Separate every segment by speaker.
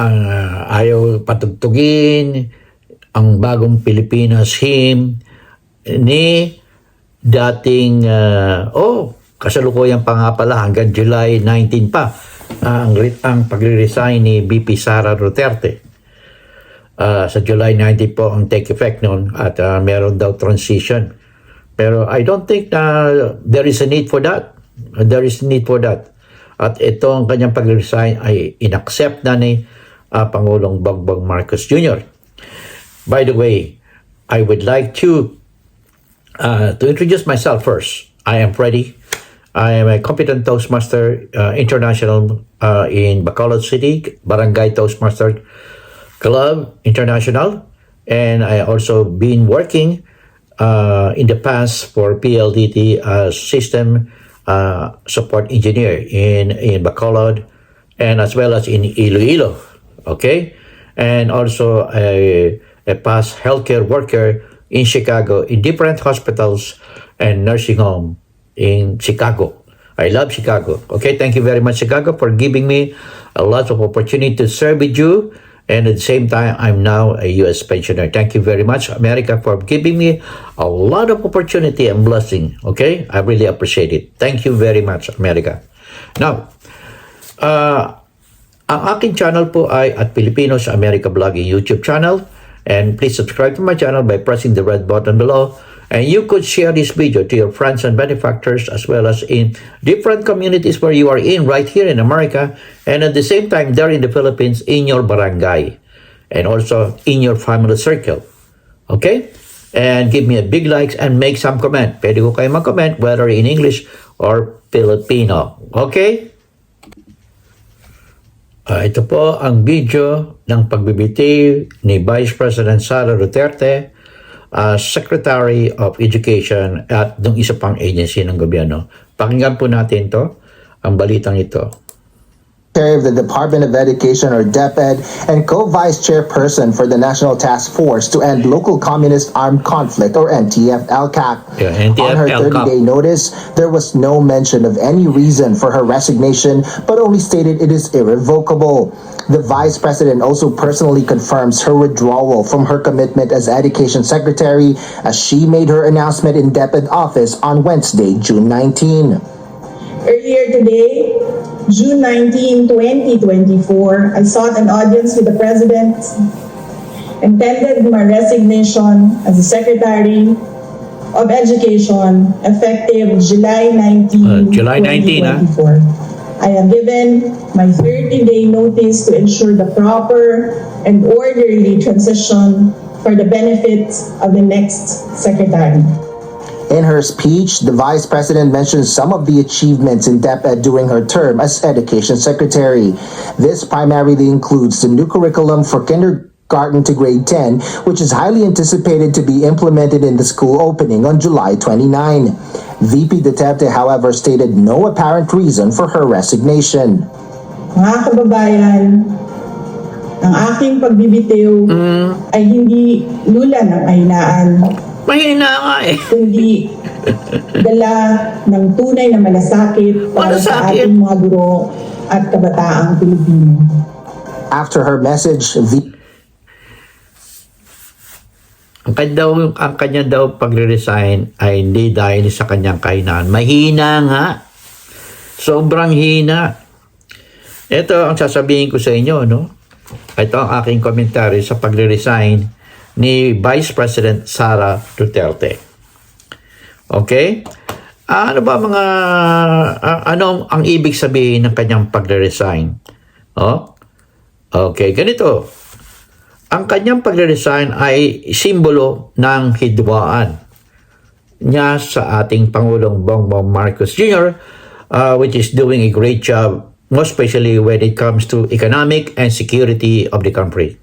Speaker 1: ang ah, ayaw patugtugin ang bagong Pilipinas hymn ni dating, ah, oh, kasalukuyan pa nga pala hanggang July 19 pa ah, ang, ang pagre-resign ni BP Sara Duterte. Ah, sa July 19 po ang take effect noon at ah, meron daw transition. Pero I don't think na there is a need for that. There is need for that. At ito ang kanyang pag-resign ay inaccept na ni ah, Pangulong Bongbong Marcos Jr. By the way, I would like to uh, to introduce myself first. I am Freddy. I am a competent Toastmaster uh, International uh, in Bacolod City, Barangay Toastmaster Club International, and I also been working uh, in the past for PLDT as system uh, support engineer in in Bacolod, and as well as in Iloilo. Okay, and also a a past healthcare worker in Chicago in different hospitals and nursing home in Chicago. I love Chicago. Okay, thank you very much, Chicago, for giving me a lot of opportunity to serve with you. And at the same time, I'm now a U.S. pensioner. Thank you very much, America, for giving me a lot of opportunity and blessing. Okay, I really appreciate it. Thank you very much, America. Now, uh, ang aking channel po ay at Filipino sa America Vlogging YouTube channel. And please subscribe to my channel by pressing the red button below. And you could share this video to your friends and benefactors as well as in different communities where you are in right here in America and at the same time there in the Philippines in your barangay and also in your family circle. Okay? And give me a big likes and make some comment. Pwede ko kayo mag-comment whether in English or Filipino. Okay? Ah, ito po ang video ng pagbibitiw ni Vice President Sara Duterte as Secretary of Education at ng isa pang agency ng gobyerno. Pakinggan po natin to, ang balitang ito.
Speaker 2: Secretary of the Department of Education or DepEd and co-vice chairperson for the National Task Force to End Local Communist Armed Conflict or NTF-LCAC.
Speaker 1: Yeah, NTF
Speaker 2: On her 30-day notice, there was no mention of any reason for her resignation, but only stated it is irrevocable. The vice president also personally confirms her withdrawal from her commitment as education secretary as she made her announcement in DepEd office on Wednesday, June 19.
Speaker 3: Earlier today, June 19, 2024, I sought an audience with the President and tendered my resignation as the Secretary of Education effective July 19,
Speaker 1: Uh, July 19, ah.
Speaker 3: 2024. I have given my 30-day notice to ensure the proper and orderly transition for the benefit of the next Secretary.
Speaker 2: In her speech, the vice president mentioned some of the achievements in DepEd during her term as education secretary. This primarily includes the new curriculum for kindergarten to grade 10, which is highly anticipated to be implemented in the school opening on July 29. VP Duterte, however, stated no apparent reason for her resignation.
Speaker 3: Mga kababayan, ang aking pagbibitiw mm. ay hindi lula ng kahinaan,
Speaker 1: Mahina nga eh.
Speaker 3: kundi dala ng tunay na malasakit para sa ating mga guro at kabataang Pilipino.
Speaker 2: After her message, VP
Speaker 1: Ang kanya daw, ang kanya daw pagre-resign ay hindi dahil sa kanyang kahinaan. Mahina nga. Sobrang hina. Ito ang sasabihin ko sa inyo, no? Ito ang aking komentary sa pagre-resign ni Vice President Sara Duterte. Okay? Ano ba mga a- ano ang ibig sabihin ng kanyang pagre-resign? Oh? Okay, ganito. Ang kanyang pagre-resign ay simbolo ng hidwaan niya sa ating Pangulong Bongbong Marcos Jr., uh, which is doing a great job, most especially when it comes to economic and security of the country.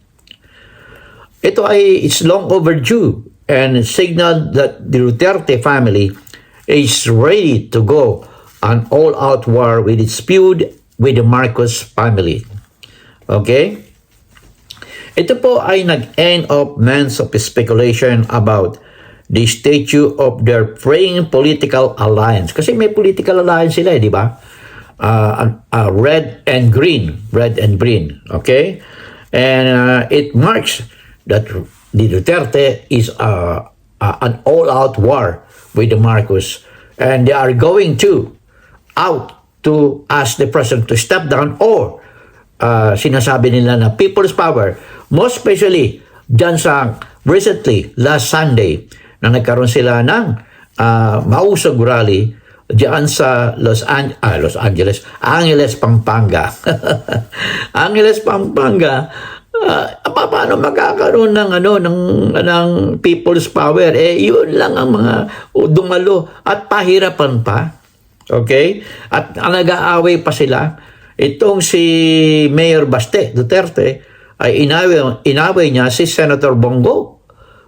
Speaker 1: Ito ay it's long overdue and signal that the Duterte family is ready to go an all-out war with its feud with the Marcos family. Okay? Ito po ay nag-end of months of speculation about the statue of their praying political alliance. Kasi may political alliance sila eh, di ba? uh, uh, red and green, red and green, okay? And uh, it marks that the Duterte is uh, uh, an all-out war with the Marcos, and they are going to out to ask the president to step down or uh, sinasabi nila na people's power, most especially dyan sa recently, last Sunday, na nagkaroon sila ng uh, mausog rally diyan sa Los, An- ah, Los Angeles, Angeles, Pampanga. Angeles, Pampanga. Uh, paano magkakaroon ng ano ng ng people's power eh yun lang ang mga dumalo at pahirapan pa Okay? At ang nag-aaway pa sila, itong si Mayor Baste Duterte ay inaway, inaway niya si Senator Bongo.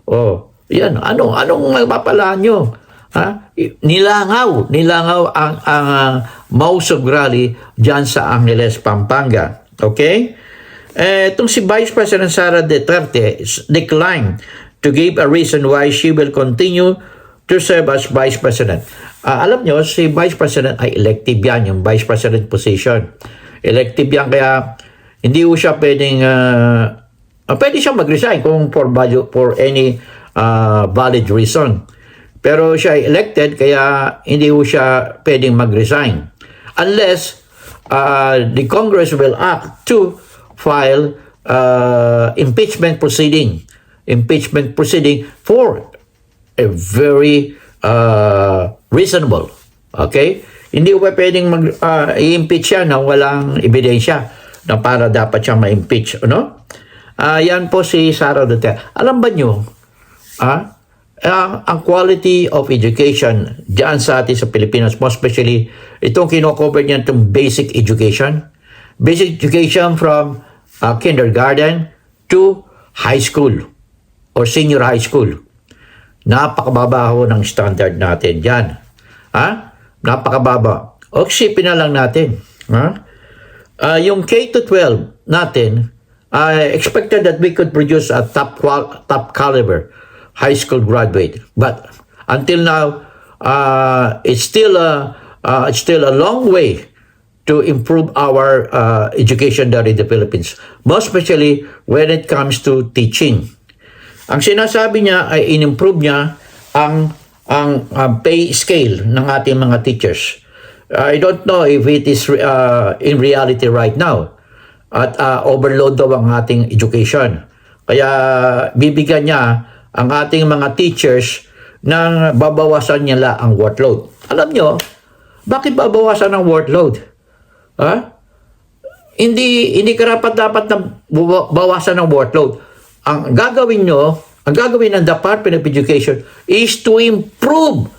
Speaker 1: Oh, yan. Ano, anong mapapala nyo? Ha? Nilangaw, nilangaw ang, ang uh, Mausog rally dyan sa Angeles, Pampanga. Okay? Eh, itong si Vice President Sara Duterte declined to give a reason why she will continue to serve as Vice President. Ah, alam nyo, si Vice President ay elective yan, yung Vice President position. Elective yan, kaya hindi ko siya pwedeng, ah, ah, pwede siya mag-resign kung for, value, for any ah, valid reason. Pero siya ay elected, kaya hindi ko siya pwedeng mag-resign. Unless uh, the Congress will act to file uh, impeachment proceeding. Impeachment proceeding for a very uh, reasonable. Okay? Hindi pa pwedeng mag, uh, i-impeach siya na walang ebidensya na para dapat siyang ma-impeach. Ano? Ah, yan po si Sara Duterte. Alam ba nyo, ah, ang, ang quality of education diyan sa atin sa Pilipinas, most especially itong kinocover niya itong basic education. Basic education from uh, kindergarten to high school or senior high school. Napakababa ho ng standard natin diyan. Ha? Napakababa. O isipin na lang natin. Ha? Ah, yung K to 12 natin, I expected that we could produce a top qual- top caliber high school graduate. But until now, uh, it's still a uh, it's still a long way to improve our uh, education there in the Philippines, most especially when it comes to teaching. Ang sinasabi niya ay in-improve niya ang ang ang pay scale ng ating mga teachers. I don't know if it is uh, in reality right now. At uh, overload daw ang ating education. Kaya bibigyan niya ang ating mga teachers ng babawasan nila ang workload. Alam nyo, bakit babawasan ang workload? Ha? hindi hindi karapat dapat na bawasan ng workload. Ang gagawin nyo, ang gagawin ng Department of Education is to improve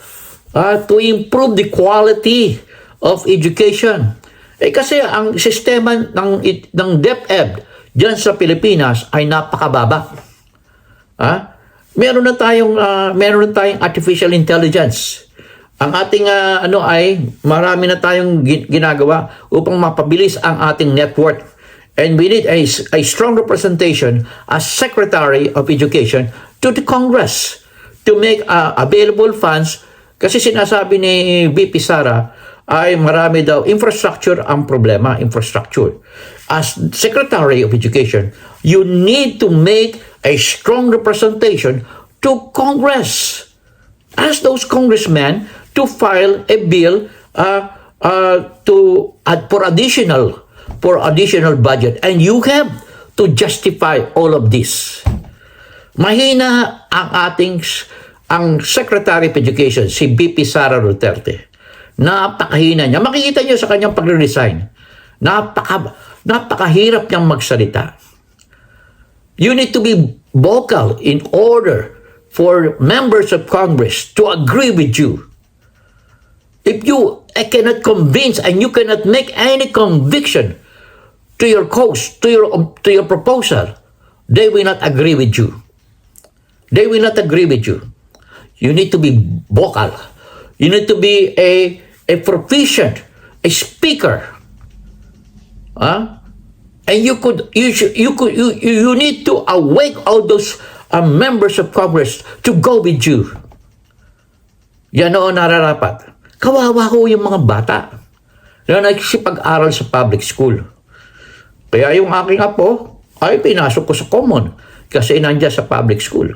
Speaker 1: ah, to improve the quality of education. Eh kasi ang sistema ng ng DepEd diyan sa Pilipinas ay napakababa. Ha? Meron na tayong ah, meron na tayong artificial intelligence. Ang ating ah, ano ay marami na tayong gi- ginagawa upang mapabilis ang ating network. And we need a, a strong representation as Secretary of Education to the Congress to make ah, available funds kasi sinasabi ni VP Sara ay marami daw infrastructure ang problema, infrastructure. As Secretary of Education, you need to make a strong representation to Congress. Ask those congressmen to file a bill uh, uh, to add for additional for additional budget and you have to justify all of this. Mahina ang ating ang Secretary of Education, si BP Sara Duterte. Napakahina niya. Makikita niyo sa kanyang pagre-resign. Napaka, napakahirap niyang magsalita. You need to be vocal in order for members of Congress to agree with you. If you cannot convince and you cannot make any conviction to your cause, to your to your proposal, they will not agree with you. They will not agree with you. You need to be vocal. You need to be a a proficient, a speaker. Huh? And you could you should, you could you, you need to awake all those uh, members of Congress to go with you. Yan oo nararapat. Kawawa ko yung mga bata. na nagsipag-aral sa public school. Kaya yung aking apo ay pinasok ko sa common kasi nandiyan sa public school.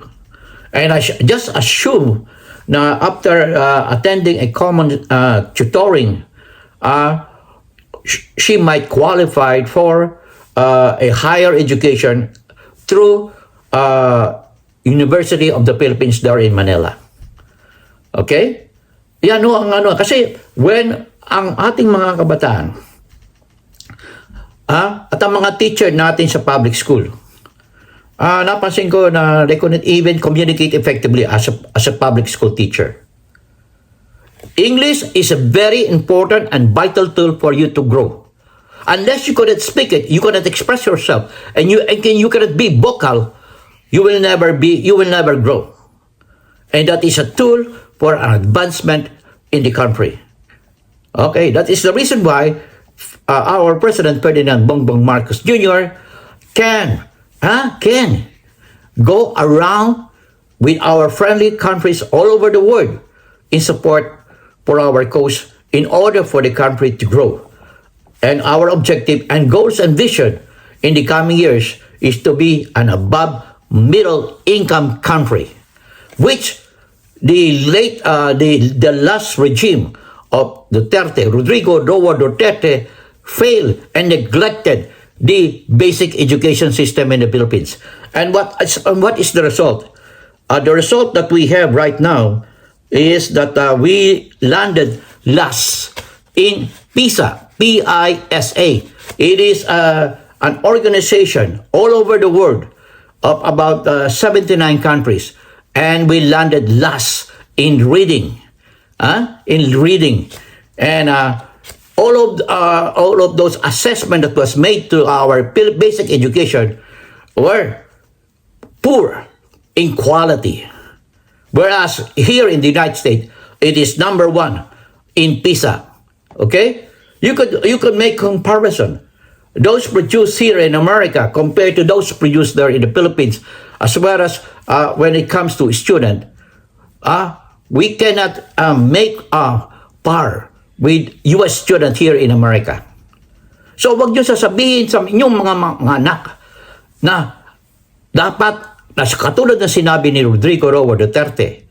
Speaker 1: And I just assume na after uh, attending a common uh, tutoring, uh, sh- she might qualify for uh, a higher education through uh, University of the Philippines there in Manila. Okay? Yan ang ano. Kasi when ang ating mga kabataan ah, at ang mga teacher natin sa public school, ah, napansin ko na they couldn't even communicate effectively as a, as a public school teacher. English is a very important and vital tool for you to grow. Unless you cannot speak it, you cannot express yourself, and you and can, you cannot be vocal, you will never be, you will never grow. And that is a tool for an advancement in the country. Okay, that is the reason why uh, our President Ferdinand Bongbong Marcos Jr. can, huh, can go around with our friendly countries all over the world in support for our cause in order for the country to grow. And our objective and goals and vision in the coming years is to be an above middle income country, which the late uh, the the last regime of Duterte, Rodrigo Roa Duterte, failed and neglected the basic education system in the Philippines. And what is, and what is the result? Uh, the result that we have right now is that uh, we landed last in PISA, P-I-S-A. It is uh, an organization all over the world of about uh, 79 countries, and we landed last in reading, huh? in reading, and uh, all of uh, all of those assessment that was made to our basic education were poor in quality. Whereas here in the United States, it is number one in PISA. Okay? You could you could make comparison. Those produced here in America compared to those produced there in the Philippines, as well as uh, when it comes to student, uh, we cannot uh, make a par with U.S. student here in America. So wag niyo sasabihin sa inyong mga, mga anak na dapat, na katulad ng sinabi ni Rodrigo Roa Duterte,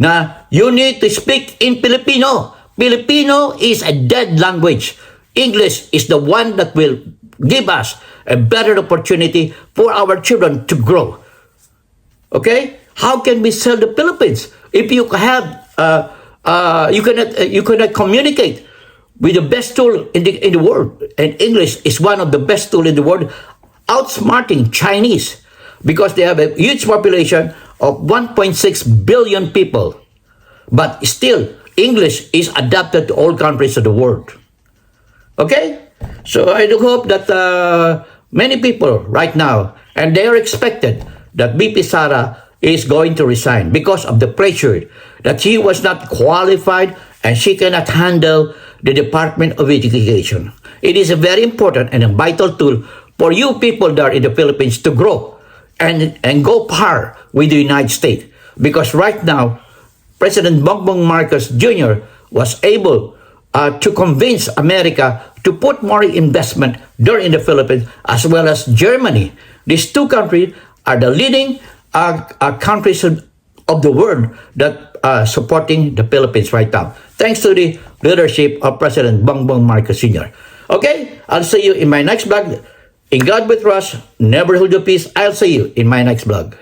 Speaker 1: na you need to speak in Filipino. Filipino is a dead language. English is the one that will give us a better opportunity for our children to grow. Okay? How can we sell the Philippines if you have uh, uh, you cannot uh, you cannot communicate with the best tool in the in the world, and English is one of the best tool in the world, outsmarting Chinese because they have a huge population of 1.6 billion people, but still English is adapted to all countries of the world. Okay? So I do hope that uh, many people right now, and they are expected that BP Sara is going to resign because of the pressure that she was not qualified and she cannot handle the Department of Education. It is a very important and a vital tool for you people there in the Philippines to grow and, and go par with the United States. Because right now, President Bongbong Marcos Jr. was able uh, to convince America to put more investment there in the Philippines as well as Germany. These two countries are the leading uh, uh, countries of, the world that are supporting the Philippines right now. Thanks to the leadership of President Bongbong Marcos Sr. Okay, I'll see you in my next vlog. In God we trust, never hold your peace. I'll see you in my next vlog.